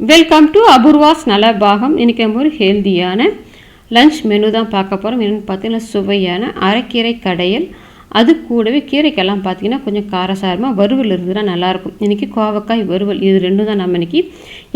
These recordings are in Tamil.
வெல்கம் டு அபூர்வாஸ் நலபாகம் இன்றைக்கி நம்ம ஒரு ஹெல்தியான லஞ்ச் மெனு தான் பார்க்க போகிறோம் என்னென்னு பார்த்தீங்கன்னா சுவையான அரைக்கீரை கடையல். அது கூடவே கீரைக்கெல்லாம் பார்த்தீங்கன்னா கொஞ்சம் காரசாரமாக வறுவல் இருந்ததுன்னா நல்லாயிருக்கும். இன்றைக்கி கோவக்காய் வறுவல் இது ரெண்டும் தான் நம்ம இன்றைக்கி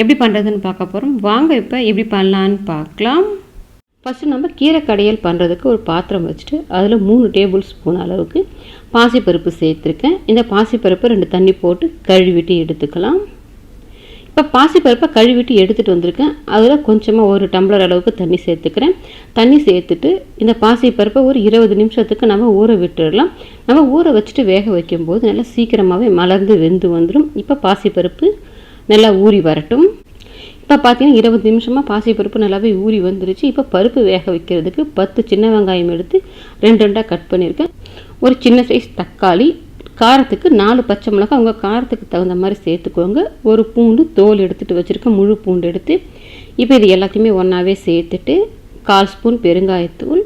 எப்படி பண்ணுறதுன்னு பார்க்க போகிறோம் வாங்க இப்போ எப்படி பண்ணலான்னு பார்க்கலாம். ஃபஸ்ட்டு நம்ம கீரை கடையல் பண்ணுறதுக்கு ஒரு பாத்திரம் வச்சுட்டு அதில் மூணு டேபிள் ஸ்பூன் அளவுக்கு பாசிப்பருப்பு சேர்த்துருக்கேன். இந்த பாசிப்பருப்பு ரெண்டு தண்ணி போட்டு கழுவிட்டு எடுத்துக்கலாம். இப்போ பாசிப்பருப்பை கழுவிட்டு எடுத்துகிட்டு வந்திருக்கேன். அதில் கொஞ்சமாக ஒரு டம்ளர் அளவுக்கு தண்ணி சேர்த்துக்கிறேன். தண்ணி சேர்த்துட்டு இந்த பாசிப்பருப்பை ஒரு இருபது நிமிஷத்துக்கு நம்ம ஊற விட்டுடலாம் நம்ம ஊற வச்சுட்டு வேக வைக்கும்போது நல்லா சீக்கிரமாகவே மலர்ந்து வெந்து வந்துடும் இப்போ பாசிப்பருப்பு நல்லா ஊறி வரட்டும். இப்போ பார்த்தீங்கன்னா இருபது நிமிஷமாக பாசிப்பருப்பு நல்லாவே ஊறி வந்துருச்சு. இப்போ பருப்பு வேக வைக்கிறதுக்கு பத்து சின்ன வெங்காயம் எடுத்து ரெண்டு ரெண்டாக கட் பண்ணியிருக்கேன் ஒரு சின்ன சைஸ் தக்காளி காரத்துக்கு நாலு பச்சை மிளகாய் உங்கள் காரத்துக்கு தகுந்த மாதிரி சேர்த்துக்கோங்க. ஒரு பூண்டு தோல் எடுத்துகிட்டு வச்சுருக்கேன். முழு பூண்டு எடுத்து இப்போ இது எல்லாத்தையுமே ஒன்றாவே சேர்த்துட்டு கால் ஸ்பூன் பெருங்காயத்தூள்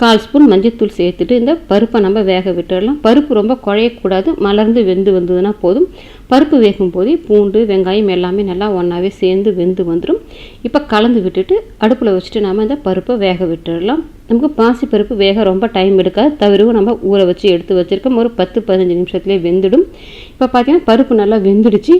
கால் ஸ்பூன் மஞ்சத்தூள் சேர்த்துட்டு இந்த பருப்பை நம்ம வேக விட்டுடலாம் பருப்பு ரொம்ப குழையக்கூடாது. மலர்ந்து வெந்து வந்ததுன்னா போதும். பருப்பு வேகும் போதே பூண்டு வெங்காயம் எல்லாமே நல்லா ஒன்றாவே சேர்ந்து வெந்து வந்துடும் இப்போ கலந்து விட்டுட்டு அடுப்பில் வச்சுட்டு நம்ம இந்த பருப்பை வேக விட்டுடலாம் நமக்கு பாசி பருப்பு வேக ரொம்ப டைம் எடுக்காது. தவிரவும் நம்ம ஊற வச்சு எடுத்து வச்சுருக்கோம். ஒரு பத்து பதினஞ்சு நிமிஷத்துலேயே வெந்துடும். இப்போ பார்த்திங்கன்னா பருப்பு நல்லா வெந்துடுச்சு.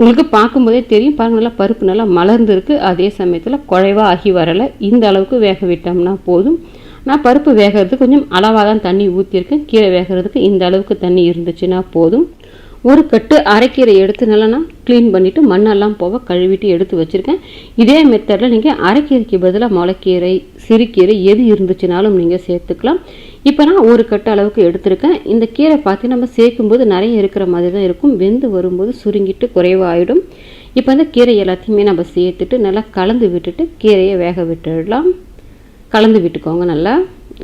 உங்களுக்கு பார்க்கும்போதே தெரியும். பாருங்க நல்லா பருப்பு நல்லா மலர்ந்துருக்கு. அதே சமயத்தில் குழைவாக ஆகி வரலை. இந்த அளவுக்கு வேக விட்டோம்னா போதும். நான் பருப்பு வேகிறதுக்கு கொஞ்சம் அளவாக தான் தண்ணி ஊற்றிருக்கேன் கீரை வேகிறதுக்கு இந்த அளவுக்கு தண்ணி இருந்துச்சுன்னா போதும். ஒரு கட்டு அரைக்கீரை எடுத்து நல்லா நான் க்ளீன் பண்ணிவிட்டு மண்ணெல்லாம் போக கழுவிட்டு எடுத்து வச்சுருக்கேன். இதே மெத்தடில் நீங்கள் அரைக்கீரைக்கு பதிலாக முளைக்கீரை சிறுகீரை எது இருந்துச்சுனாலும் நீங்கள் சேர்த்துக்கலாம். இப்போ நான் ஒரு கட்டு அளவுக்கு எடுத்திருக்கேன். இந்த கீரை பார்த்து நம்ம சேர்க்கும்போது நிறைய இருக்கிற மாதிரி தான் இருக்கும். வெந்து வரும்போது சுருங்கிட்டு குறைவாயிடும். இப்போ அந்த கீரை எல்லாத்தையுமே நம்ம சேர்த்துட்டு நல்லா கலந்து விட்டுட்டு கீரையை வேக விட்டுடலாம். கலந்து விட்டுக்கோங்க நல்லா.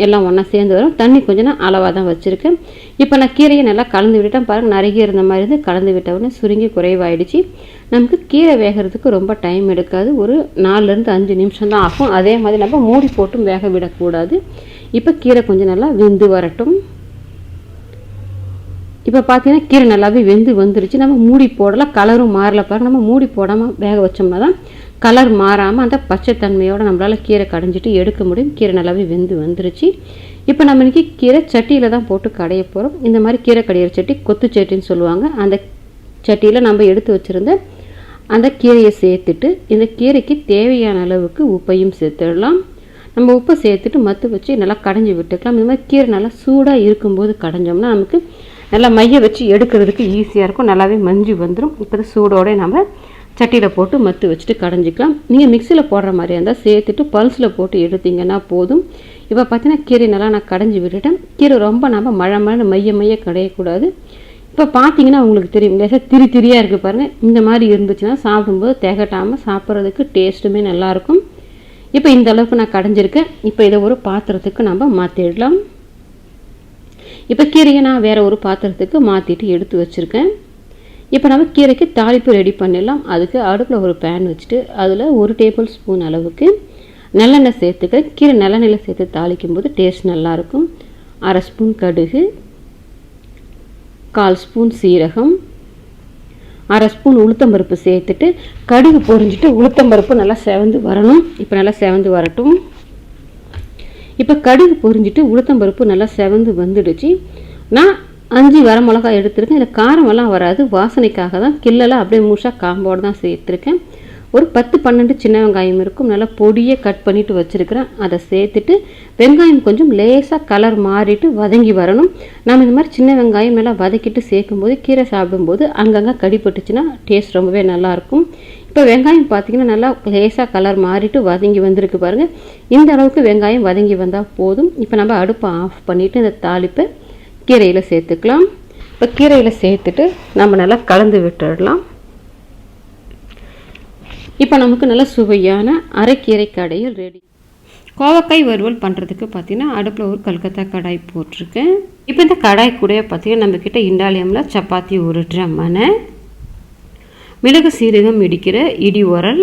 எல்லாம் ஒன்றா சேர்ந்து வரும். தண்ணி கொஞ்சம் நான் அளவாக தான் வச்சுருக்கேன். இப்போ நான் கீரையை நல்லா கலந்து விட்டுட்டேன். பாருங்கள் நிறைய இருந்த மாதிரி இருந்து கலந்து விட்ட உடனே சுருங்கி குறைவாயிடுச்சு. நமக்கு கீரை வேகிறதுக்கு ரொம்ப டைம் எடுக்காது. ஒரு நாலுலேருந்து அஞ்சு நிமிஷம் தான் ஆகும். அதே மாதிரி நம்ம மூடி போட்டும் வேக விடக்கூடாது. இப்போ கீரை கொஞ்சம் நல்லா வெந்து வரட்டும். இப்போ பார்த்தீங்கன்னா கீரை நல்லாவே வெந்து வந்துருச்சு. நம்ம மூடி போடலாம் கலரும் மாறல பாருங்க. நம்ம மூடி போடாமல் வேக வச்சோம்னா தான் கலர் மாறாமல் அந்த பச்சைத்தன்மையோடு நம்மளால் கீரை கடைஞ்சிட்டு எடுக்க முடியும். கீரை நல்லாவே வெந்து வந்துருச்சு. இப்போ நம்ம இன்றைக்கி கீரை சட்டியில் தான் போட்டு கடைய போகிறோம் இந்த மாதிரி கீரை கடையிற சட்டி கொத்து சட்டின்னு சொல்லுவாங்க. அந்த சட்டியில் நம்ம எடுத்து வச்சுருந்த அந்த கீரையை சேர்த்துட்டு இந்த கீரைக்கு தேவையான அளவுக்கு உப்பையும் சேர்த்துடலாம். நம்ம உப்பை சேர்த்துட்டு மத்து வச்சு நல்லா கடைஞ்சி விட்டுக்கலாம். இந்த மாதிரி கீரை நல்லா சூடாக இருக்கும்போது கடைஞ்சோம்னா நமக்கு நல்லா மைய வச்சு எடுக்கிறதுக்கு ஈஸியாக இருக்கும். நல்லாவே மஞ்சு வந்துடும் இப்போ சூடோட நம்ம சட்டியில் போட்டு மத்து வச்சுட்டு கடைஞ்சிக்கலாம். நீங்கள் மிக்சியில் போடுற மாதிரி இருந்தால் சேர்த்துட்டு பல்ஸில் போட்டு எடுத்தீங்கன்னா போதும். இப்போ பார்த்தீங்கன்னா கீரை நல்லா நான் கடைஞ்சி விட்டுட்டேன். கீரை ரொம்ப நம்ம மழை மழை மைய மைய கடையக்கூடாது. இப்போ பார்த்தீங்கன்னா உங்களுக்கு தெரியும். லேசாக திரி திரியாக இருக்குது பாருங்கள் இந்த மாதிரி இருந்துச்சுன்னா சாப்பிடும்போது திகட்டாமல் சாப்பிட்றதுக்கு டேஸ்ட்டுமே நல்லாயிருக்கும். இப்போ இந்த அளவுக்கு நான் கடைஞ்சிருக்கேன். இப்போ இதை ஒரு பாத்திரத்துக்கு நம்ம மாற்றிடலாம் இப்போ கீரையை நான் வேறு ஒரு பாத்திரத்துக்கு மாற்றிட்டு எடுத்து வச்சுருக்கேன். இப்போ நம்ம கீரைக்கு தாளிப்பு ரெடி பண்ணிடலாம். அதுக்கு அடுப்பில் ஒரு பேன் வச்சுட்டு அதில் ஒரு டேபிள் ஸ்பூன் அளவுக்கு நல்லெண்ணெய் சேர்த்துக்கிறேன். கீரை நல்லெண்ணெயில் சேர்த்து தாளிக்கும் போது டேஸ்ட் நல்லாயிருக்கும். அரை ஸ்பூன் கடுகு கால் ஸ்பூன் சீரகம் அரை ஸ்பூன் உளுத்தம்பருப்பு சேர்த்துட்டு கடுகு பொரிஞ்சிட்டு உளுத்தம்பருப்பு நல்லா செவந்து வரணும். இப்போ நல்லா செவந்து வரட்டும். இப்போ கடுகு பொரிஞ்சிட்டு உளுத்தம்பருப்பு நல்லா செவந்து வந்துடுச்சு. நான் அஞ்சு வர மிளகா எடுத்திருக்கேன். இதில் காரமெல்லாம் வராது. வாசனைக்காக தான் கில்லெல்லாம் அப்படியே முழுசாக காம்போடு தான் சேர்த்துருக்கேன். ஒரு பத்து பன்னெண்டு சின்ன வெங்காயம் இருக்கும். நல்லா பொடியை கட் பண்ணிவிட்டு வச்சுருக்கிறேன். அதை சேர்த்துட்டு வெங்காயம் கொஞ்சம் லேசாக கலர் மாறிட்டு வதங்கி வரணும். நம்ம இந்த மாதிரி சின்ன வெங்காயம் நல்லா வதக்கிட்டு சேர்க்கும்போது கீரை சாப்பிடும்போது அங்கங்கே கடிப்பட்டுச்சுன்னா டேஸ்ட் ரொம்பவே நல்லாயிருக்கும். இப்போ வெங்காயம் பார்த்திங்கன்னா நல்லா லேசாக கலர் மாறிட்டு வதங்கி வந்திருக்கு பாருங்கள் இந்த அளவுக்கு வெங்காயம் வதங்கி வந்தால் போதும். இப்போ நம்ம அடுப்பை ஆஃப் பண்ணிவிட்டு இந்த தாளிப்பை கீரையில் சேர்த்துக்கலாம். இப்போ கீரையில் சேர்த்துட்டு நம்ம நல்லா கலந்து விட்டுடலாம். இப்போ நமக்கு நல்ல சுவையான அரைக்கீரை கடையில் ரெடி கோவக்காய் வறுவல் பண்ணுறதுக்கு பார்த்தீங்கன்னா அடுப்பில் ஒரு கல்கத்தா கடாய் போட்டிருக்கேன். இப்போ இந்த கடாய் கூட பார்த்தீங்கன்னா நம்மக்கிட்ட இண்டாலியமில் சப்பாத்தி ஒரு மனை மிளகு சீரகம் இடிக்கிற இடி உரல்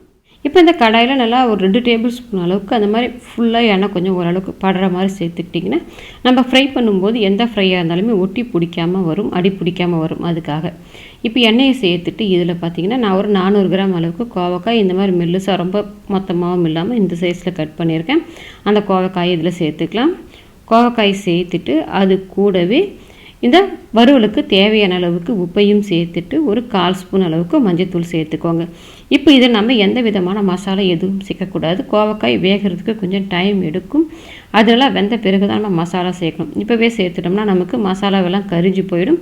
இப்போ இந்த கடாயில் நல்லா ஒரு ரெண்டு டேபிள் ஸ்பூன் அளவுக்கு அந்த மாதிரி ஃபுல்லாக எண்ணெய் கொஞ்சம் ஓரளவுக்கு படுற மாதிரி சேர்த்துக்கிட்டிங்கன்னா நம்ம ஃப்ரை பண்ணும்போது எந்த ஃப்ரையாக இருந்தாலுமே ஒட்டி பிடிக்காமல் வரும் அடி பிடிக்காமல் வரும் அதுக்காக. இப்போ எண்ணெயை சேர்த்துட்டு இதில் பார்த்தீங்கன்னா நான் ஒரு நானூறு கிராம் அளவுக்கு கோவக்காய் இந்த மாதிரி மெல்லுசாக ரொம்ப மொத்தமாகவும் இல்லாமல் இந்த சைஸில் கட் பண்ணியிருக்கேன். அந்த கோவக்காயை இதில் சேர்த்துக்கலாம். கோவக்காய் சேர்த்துட்டு அது கூடவே இந்த வறுவலுக்கு தேவையான அளவுக்கு உப்பையும் சேர்த்துட்டு ஒரு கால் ஸ்பூன் அளவுக்கு மஞ்சள்தூள் சேர்த்துக்கோங்க. இப்போ இதை நம்ம எந்த விதமான மசாலா எதுவும் சேர்க்கக்கூடாது. கோவக்காய் வேகிறதுக்கு கொஞ்சம் டைம் எடுக்கும். அதெல்லாம் வெந்த பிறகு தான் நம்ம மசாலா சேர்க்கணும். இப்போவே சேர்த்துட்டோம்னா நமக்கு மசாலாவெல்லாம் கரிஞ்சு போயிடும்.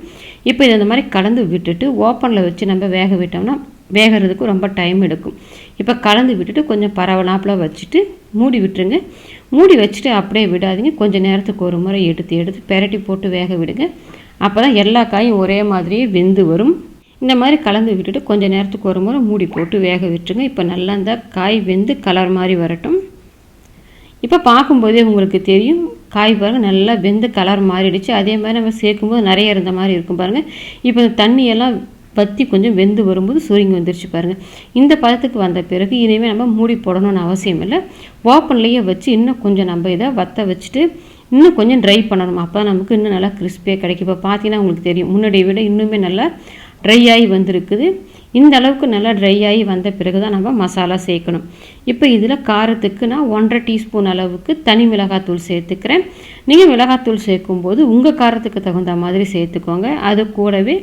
இப்போ இதை இந்த மாதிரி கலந்து விட்டுட்டு ஓப்பனில் வச்சு நம்ம வேக விட்டோம்னா வேகிறதுக்கு ரொம்ப டைம் எடுக்கும். இப்போ கலந்து விட்டுட்டு கொஞ்சம் பரவலாப்பில் வச்சுட்டு மூடி விட்டுருங்க. மூடி வச்சுட்டு அப்படியே விடாதீங்க. கொஞ்சம் நேரத்துக்கு ஒரு முறை எடுத்து எடுத்து பெரட்டி போட்டு வேக விடுங்க. அப்போ தான் எல்லா காயும் ஒரே மாதிரியே வெந்து வரும். இந்த மாதிரி கலந்து விட்டுட்டு கொஞ்சம் நேரத்துக்கு ஒரு முறை மூடி போட்டு வேக விட்டுருங்க. இப்போ நல்லா இந்த காய் வெந்து கலர் மாதிரி வரட்டும். இப்போ பார்க்கும்போதே உங்களுக்கு தெரியும் காய் பாருங்கள் நல்லா வெந்து கலர் மாறிடுச்சு. அதே மாதிரி நம்ம சேர்க்கும்போது நிறைய இருந்த மாதிரி இருக்கும் பாருங்கள் இப்போ இந்த தண்ணியெல்லாம் வற்றி கொஞ்சம் வெந்து வரும்போது சுருங்கி வந்துருச்சு பாருங்கள் இந்த பதத்துக்கு வந்த பிறகு இனிமேல் நம்ம மூடி போடணும்னு அவசியம் இல்லை. ஓப்பன்லேயே வச்சு இன்னும் கொஞ்சம் நம்ம இதை வற்ற வச்சுட்டு இன்னும் கொஞ்சம் ட்ரை பண்ணணும். அப்போ நமக்கு இன்னும் நல்லா கிறிஸ்பியாக கிடைக்கும். இப்போ பார்த்தீங்கன்னா உங்களுக்கு தெரியும். முன்னாடியை விட இன்னுமே நல்லா ட்ரை ஆகி வந்திருக்குது. இந்த அளவுக்கு நல்லா ட்ரை ஆகி வந்த பிறகு தான் நம்ம மசாலா சேர்க்கணும். இப்போ இதில் காரத்துக்கு நான் ஒன்றரை டீஸ்பூன் அளவுக்கு தனி மிளகாத்தூள் சேர்த்துக்கிறேன். நீங்கள் மிளகாத்தூள் சேர்க்கும்போது உங்கள் காரத்துக்கு தகுந்த மாதிரி சேர்த்துக்கோங்க. அது கூடவே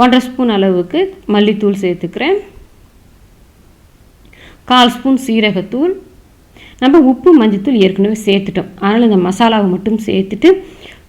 ஒன்றரை ஸ்பூன் அளவுக்கு மல்லித்தூள் சேர்த்துக்கிறேன். கால் ஸ்பூன் சீரகத்தூள். நம்ம உப்பு மஞ்சத்தூள் ஏற்கனவே சேர்த்துட்டோம். அதனால் இந்த மசாலாவை மட்டும் சேர்த்துட்டு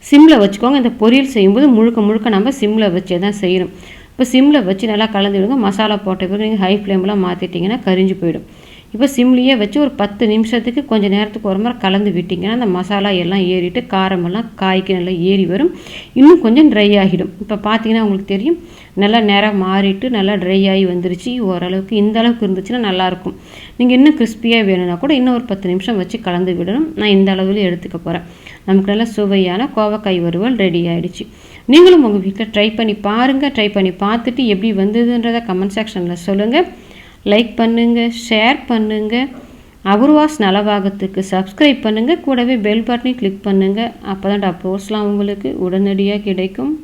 சிம்மில் வச்சுக்கோங்க. இந்த பொரியல் செய்யும்போது முழுக்க முழுக்க நம்ம சிம்மில் வச்சே தான் செய்யணும். இப்போ சிம்மில் வச்சு நல்லா கலந்து விடுங்க. மசாலா போட்ட பிறகு நீங்கள் ஹை ஃப்ளேம்லாம் மாற்றிட்டிங்கன்னா கரிஞ்சு போயிடும். இப்போ சிம்லேயே வச்சு ஒரு பத்து நிமிஷத்துக்கு கொஞ்சம் நேரத்துக்கு ஒரு முறை கலந்து விட்டிங்கன்னா அந்த மசாலா எல்லாம் ஏறிட்டு காரமெல்லாம் காய்க்கு நல்லா ஏறி வரும். இன்னும் கொஞ்சம் ட்ரை ஆகிடும். இப்போ பார்த்தீங்கன்னா உங்களுக்கு தெரியும். நல்லா நேரம் மாறிட்டு நல்லா ட்ரை ஆகி வந்துருச்சு. ஓரளவுக்கு இந்த அளவுக்கு இருந்துச்சுன்னா நல்லாயிருக்கும் நீங்கள் இன்னும் கிறிஸ்பியாக வேணும்னா கூட இன்னும் ஒரு பத்து நிமிஷம் வச்சு கலந்து விடணும். நான் இந்த அளவில் எடுத்துக்க போகிறேன் நமக்கு நல்லா சுவையான கோவக்காய் வறுவல் ரெடி ஆகிடுச்சு நீங்களும் உங்கள் வீட்டில் ட்ரை பண்ணி பாருங்கள் ட்ரை பண்ணி பார்த்துட்டு எப்படி வந்ததுன்றதை கமெண்ட் செக்ஷனில் சொல்லுங்கள் லைக் பண்ணுங்கள் ஷேர் பண்ணுங்கள் அபூர்வாஸ் நலவாகத்துக்கு சப்ஸ்கிரைப் பண்ணுங்கள் கூடவே பெல் பட்டனையும் கிளிக் பண்ணுங்கள் அப்போ தான் அப்ரோஸ்லாம் உங்களுக்கு உடனடியாக கிடைக்கும்.